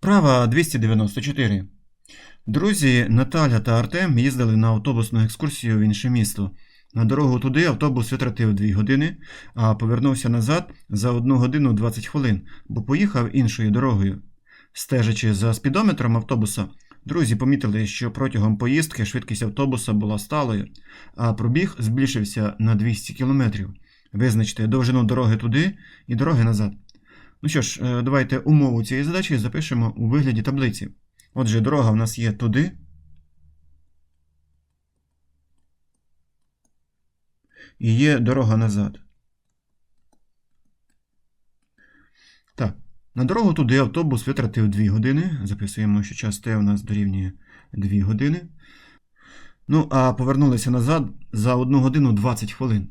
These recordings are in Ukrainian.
Вправа 294. Друзі Наталя та Артем їздили на автобусну екскурсію в інше місто. На дорогу туди автобус витратив 2 години, а повернувся назад за 1 годину 20 хвилин, бо поїхав іншою дорогою. Стежачи за спідометром автобуса, друзі помітили, що протягом поїздки швидкість автобуса була сталою, а пробіг збільшився на 200 км. Визначте довжину дороги туди і дороги назад. Ну що ж, е, давайте умову цієї задачі запишемо у вигляді таблиці. Отже, дорога в нас є туди. І є дорога назад. Так, на дорогу туди автобус витратив 2 години. Записуємо, що час Т у нас дорівнює 2 години. Ну, а повернулися назад за 1 годину 20 хвилин.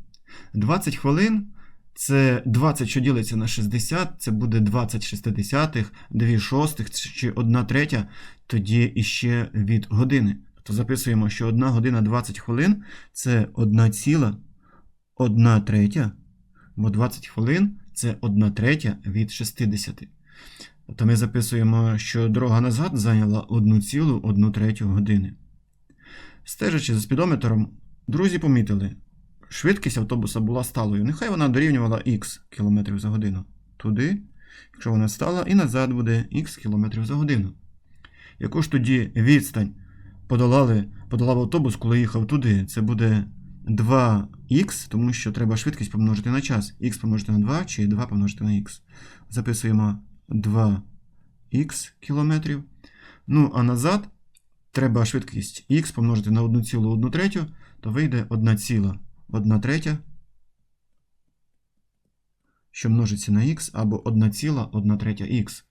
20 хвилин це 20, що ділиться на 60, це буде 20 шестидесятих, 2 шостих чи 1 третя, тоді іще від години. Тобто записуємо, що 1 година 20 хвилин це 1 ціла 1 третя, бо 20 хвилин це 1 третя від 60. Тобто ми записуємо, що дорога назад зайняла 1 цілу 1 третю години. Стежачи за спідометром, друзі помітили, швидкість автобуса була сталою. Нехай вона дорівнювала х км за годину. Туди, якщо вона стала, і назад буде х км за годину. Яку ж тоді відстань подолали, подолав автобус, коли їхав туди? Це буде 2х, тому що треба швидкість помножити на час. х помножити на 2 чи 2 помножити на х. Записуємо 2х кілометрів. Ну, а назад треба швидкість х помножити на 1,1 третю, то вийде 1,1 третя, що множиться на х, або 1,1 третя х.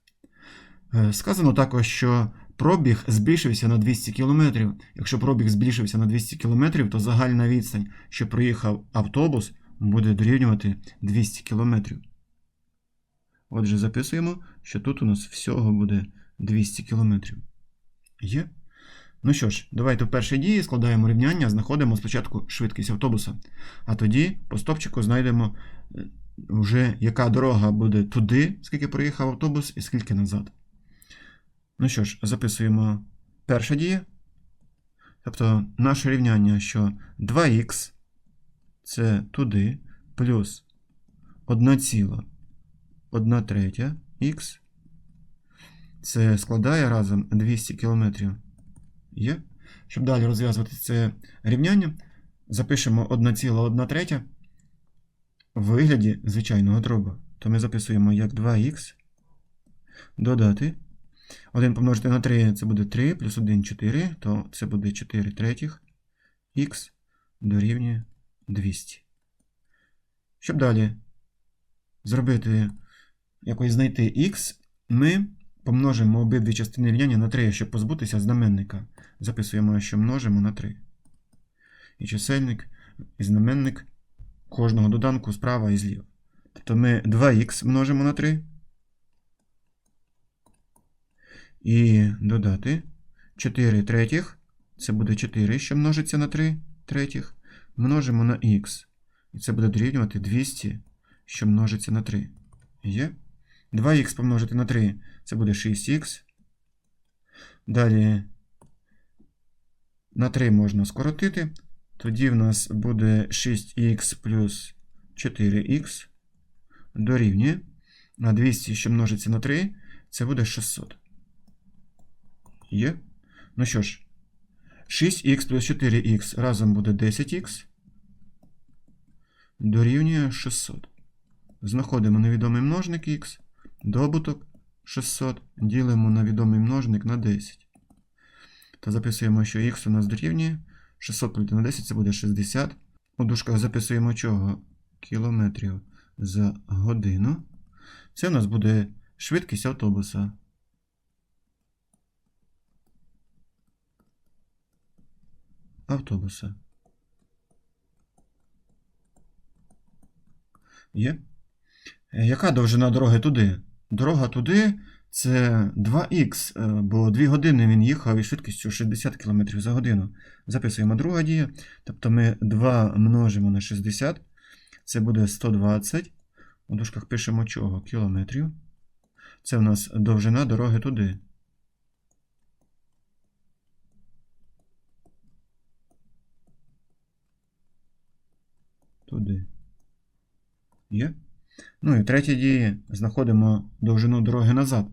Е, Сказано також, що пробіг збільшився на 200 км. Якщо пробіг збільшився на 200 км, то загальна відстань, що проїхав автобус, буде дорівнювати 200 км. Отже, записуємо, що тут у нас всього буде 200 км. Є? Ну що ж, давайте в першій дії складаємо рівняння, знаходимо спочатку швидкість автобуса, а тоді по стопчику знайдемо е, вже яка дорога буде туди, скільки проїхав автобус, і скільки назад. Ну що ж, записуємо перша дія. Тобто наше рівняння, що 2х це туди, плюс 1,1 третя х. Це складає разом 200 км. Є. Щоб далі розв'язувати це рівняння, запишемо 1,1 третя в вигляді звичайного дроба. То ми записуємо як 2х додати. 1 помножити на 3 це буде 3, плюс 1 4, то це буде 4 третіх. Х дорівнює 200. Щоб далі зробити, якось знайти х, ми помножимо обидві частини рівняння на 3, щоб позбутися знаменника. Записуємо, що множимо на 3. І чисельник, і знаменник кожного доданку справа і зліва. Тобто ми 2х множимо на 3. І додати 4 третіх. Це буде 4, що множиться на 3 третіх. Множимо на х. І це буде дорівнювати 200, що множиться на 3. Є? 2х помножити на 3 це буде 6х. Далі на 3 можна скоротити. Тоді в нас буде 6х плюс 4х дорівнює. А 200, що множиться на 3, це буде 600. Є. Ну що ж, 6х плюс 4х разом буде 10х. Дорівнює 600. Знаходимо невідомий множник х. Добуток 600 ділимо на відомий множник на 10. Та записуємо, що х у нас дорівнює 600 поділити на 10 це буде 60. У дужках записуємо чого? Кілометрів за годину. Це у нас буде швидкість автобуса. Автобуса. Є? Е, Яка довжина дороги туди? Дорога туди це 2х, е, бо 2 години він їхав із швидкістю 60 км за годину. Записуємо друга дія. Тобто ми 2 множимо на 60, це буде 120. У дужках пишемо чого? Кілометрів. Це в нас довжина дороги туди. Туди. Є? Ну і в третій дії знаходимо довжину дороги назад.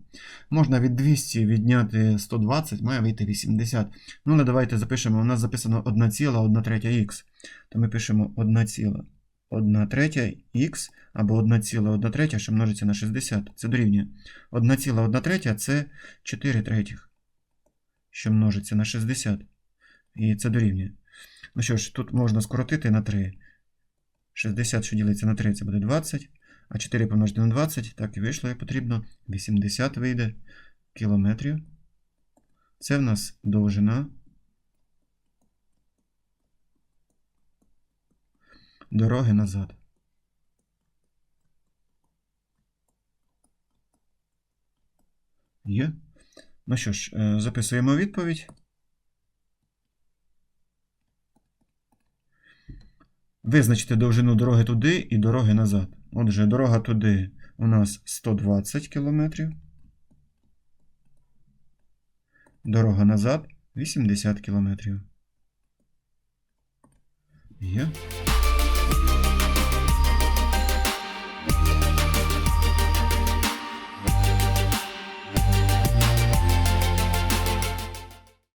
Можна від 200 відняти 120, має вийти 80. Ну, але давайте запишемо. У нас записано 1,1 третя х. То ми пишемо 1,1 третя х або 1,1 третя, що множиться на 60. Це дорівнює. 1,1 третя це 4 третіх, що множиться на 60. І це дорівнює. Ну що ж, тут можна скоротити на 3. 60, що ділиться на 3, це буде 20. А 4 помножити на 20, так і вийшло, як потрібно. 80 вийде кілометрів. Це в нас довжина дороги назад. Є. Ну що ж, е, записуємо відповідь. Визначити довжину дороги туди і дороги назад. Отже, дорога туди у нас 120 км. Дорога назад 80 км.